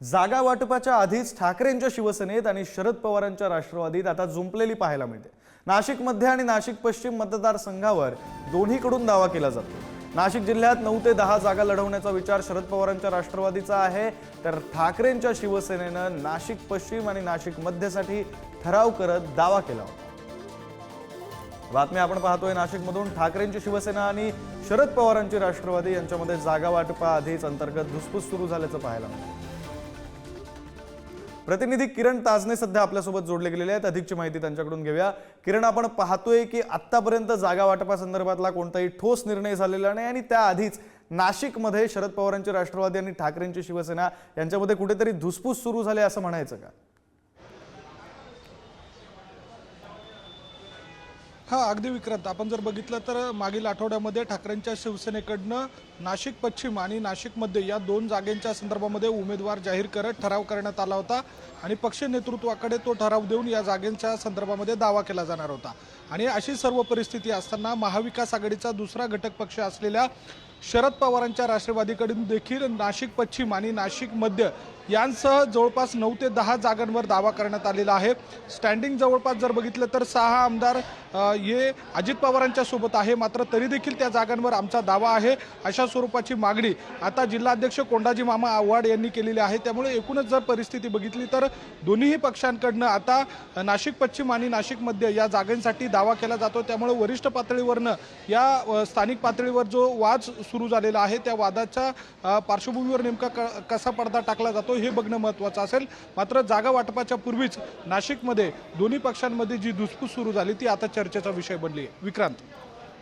जागा वाटपाच्या आधीच ठाकरेंच्या शिवसेनेत आणि शरद पवारांच्या राष्ट्रवादीत आता जुंपलेली पाहायला मिळते. नाशिक मध्य आणि नाशिक पश्चिम मतदारसंघावर दोन्हीकडून दावा केला जातो. नाशिक जिल्ह्यात नऊ ते दहा जागा लढवण्याचा विचार शरद पवारांच्या राष्ट्रवादीचा आहे. तर ठाकरेंच्या शिवसेनेनं नाशिक पश्चिम आणि नाशिक मध्यसाठी ठराव करत दावा केला होता. बातमी आपण पाहतोय नाशिकमधून ठाकरेंची शिवसेना आणि शरद पवारांची राष्ट्रवादी यांच्यामध्ये जागा वाटपा आधीच अंतर्गत धुसफूस सुरू झाल्याचं पाहायला मिळतं. प्रतिनिधी किरण ताजने सध्या आपल्यासोबत जोडले गेलेले आहेत. अधिकची माहिती त्यांच्याकडून घेऊया. किरण आपण पाहतोय की आत्तापर्यंत जागा वाटपासंदर्भातला कोणताही ठोस निर्णय झालेला नाही आणि त्याआधीच नाशिकमध्ये शरद पवारांची राष्ट्रवादी आणि ठाकरेंची शिवसेना यांच्यामध्ये कुठेतरी धुसफूस सुरू झाले असं म्हणायचं का? हा अगदी विक्रांत. आपण जर बघितलं तर मागील आठवड्यामध्ये ठाकरेंच्या शिवसेनेकडनं नाशिक पश्चिम आणि नाशिकमध्ये या दोन जागेंच्या संदर्भामध्ये उमेदवार जाहीर करत ठराव करण्यात आला होता आणि पक्ष नेतृत्वाकडे तो ठराव देऊन या जागेंच्या संदर्भामध्ये दावा केला जाणार होता. आणि अशी सर्व परिस्थिती असताना महाविकास आघाडीचा दुसरा घटक पक्ष असलेल्या शरद पवारांच्या राष्ट्रवादीकडून देखील नाशिक पश्चिम आणि नाशिक मध्य यांसह जवळपास नऊ ते दहा जागांवर दावा करण्यात आलेला आहे. स्टँडिंग जवळपास जर बघितलं तर सहा आमदार ये हे अजित पवारांच्या सोबत आहे. मात्र तरी देखील त्या जागांवर आमचा दावा आहे. अशा स्वरूपाची मागणी आता जिल्हाध्यक्ष कोंडाजी मामा आव्हाड यांनी केलेली आहे. त्यामुळे एकूणच जर परिस्थिती बघितली तर दोन्हीही पक्षांकडनं आता नाशिक पश्चिम आणि नाशिक मध्य या जागांसाठी दावा केला जातो. त्यामुळे वरिष्ठ पातळीवरनं या स्थानिक पातळीवर जो वाद सुरू झालेला आहे. त्या वादाच्या पार्श्वभूमीवर नेमका क कसा पडदा टाकला जातो हे बघणं महत्त्वाचं असेल. मात्र जागा वाटपाच्या पूर्वीच नाशिकमध्ये दोन्ही पक्षांमध्ये जी धुसफूस सुरू झाली ती आता चर्चेचा विषय बनली आहे. विक्रांत.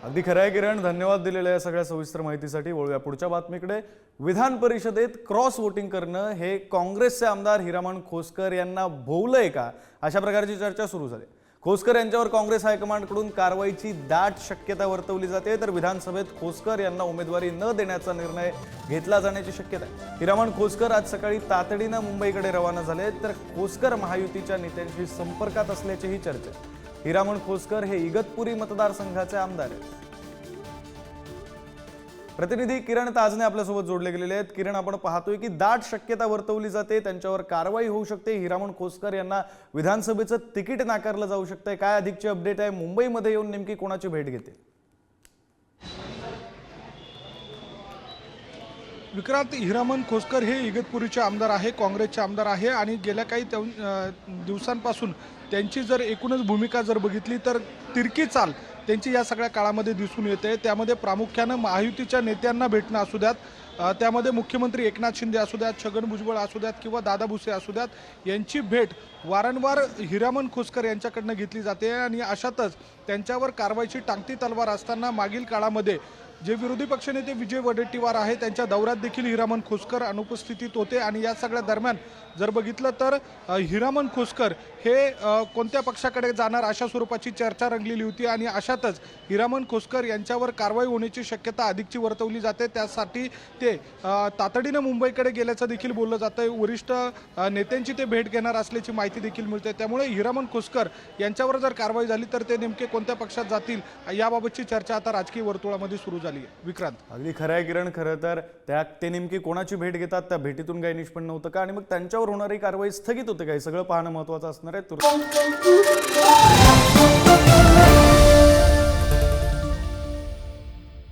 अगदी खरं आहे किरण धन्यवाद दिलेल्या या सगळ्या सविस्तर माहितीसाठी. वळूया पुढच्या बातमीकडे. विधान परिषदेत क्रॉस वोटिंग करणं हे काँग्रेसचे आमदार हिरामण खोसकर यांना भोवलंय का? अशा प्रकारची चर्चा सुरू झाली. खोसकर यांच्यावर काँग्रेस हायकमांडकडून कारवाईची दाट शक्यता वर्तवली जाते तर विधानसभेत खोसकर यांना उमेदवारी न देण्याचा निर्णय घेतला जाण्याची शक्यता आहे. हिरामण खोसकर आज सकाळी तातडीनं मुंबईकडे रवाना झाले तर खोसकर महायुतीच्या नेत्यांशी संपर्कात असल्याचीही चर्चा आहे. हिरामण खोसकर हे इगतपुरी मतदारसंघाचे आमदार आहेत. प्रतिनिधी किरण ताजने आपल्यासोबत जोडले गेलेले आहेत. किरण आपण पाहतोय की दाट शक्यता वर्तवली जाते त्यांच्यावर कारवाई होऊ शकते. हिरामण खोसकर यांना विधानसभेचं तिकीट नाकारलं जाऊ शकतंय. काय अधिकची अपडेट आहे? मुंबईमध्ये येऊन नेमकी कोणाची भेट घेते? विक्रांत हिरामन खोसकर हे इगतपुरीचे आमदार आहे काँग्रेसचे आमदार आहे आणि गेल्या काही दिवसांपासून त्यांची जर एकूणच भूमिका जर बघितली तर तिरकी चाल त्यांची या सगळ्या काळामध्ये दिसून येते. त्यामध्ये प्रामुख्यानं महायुतीच्या नेत्यांना भेटणं असू द्यात त्यामध्ये मुख्यमंत्री एकनाथ शिंदे असू द्यात छगन भुजबळ असू द्यात किंवा दादा भुसे असू द्यात यांची भेट वारंवार हिरामन खोसकर यांच्याकडनं घेतली जाते आणि अशातच त्यांच्यावर कारवाईची टांगती तलवार असताना मागील काळामध्ये जे विरोधी पक्षनेते विजय वडेट्टीवार आहे त्यांच्या दौऱ्यात देखील हिरामन खोसकर अनुपस्थितीत होते. आणि या सगळ्या दरम्यान जर बघितलं तर हिरामन खोसकर हे कोणत्या पक्षाकडे जाणार अशा स्वरूपाची चर्चा रंगलेली होती. आणि अशातच हिरामन खोसकर यांच्यावर कारवाई होण्याची शक्यता अधिकची वर्तवली जाते. त्यासाठी ते तातडीनं मुंबईकडे गेल्याचं देखील बोललं जातं वरिष्ठ नेत्यांची ते भेट घेणार असल्याची माहिती देखील मिळते. त्यामुळे हिरामन खोसकर यांच्यावर जर कारवाई झाली तर ते नेमके कोणत्या पक्षात जातील याबाबतची चर्चा आता राजकीय वर्तुळामध्ये सुरू झाली. आहे. विक्रांत. अगदी खरं आहे किरण खरं तर त्या ते नेमकी कोणाची भेट घेतात त्या भेटीतून काही निष्पन्न होतं का? आणि मग त्यांच्यावर होणारी कारवाई स्थगित होते काही सगळं पाहणं महत्त्वाचं असणार आहे. तुर-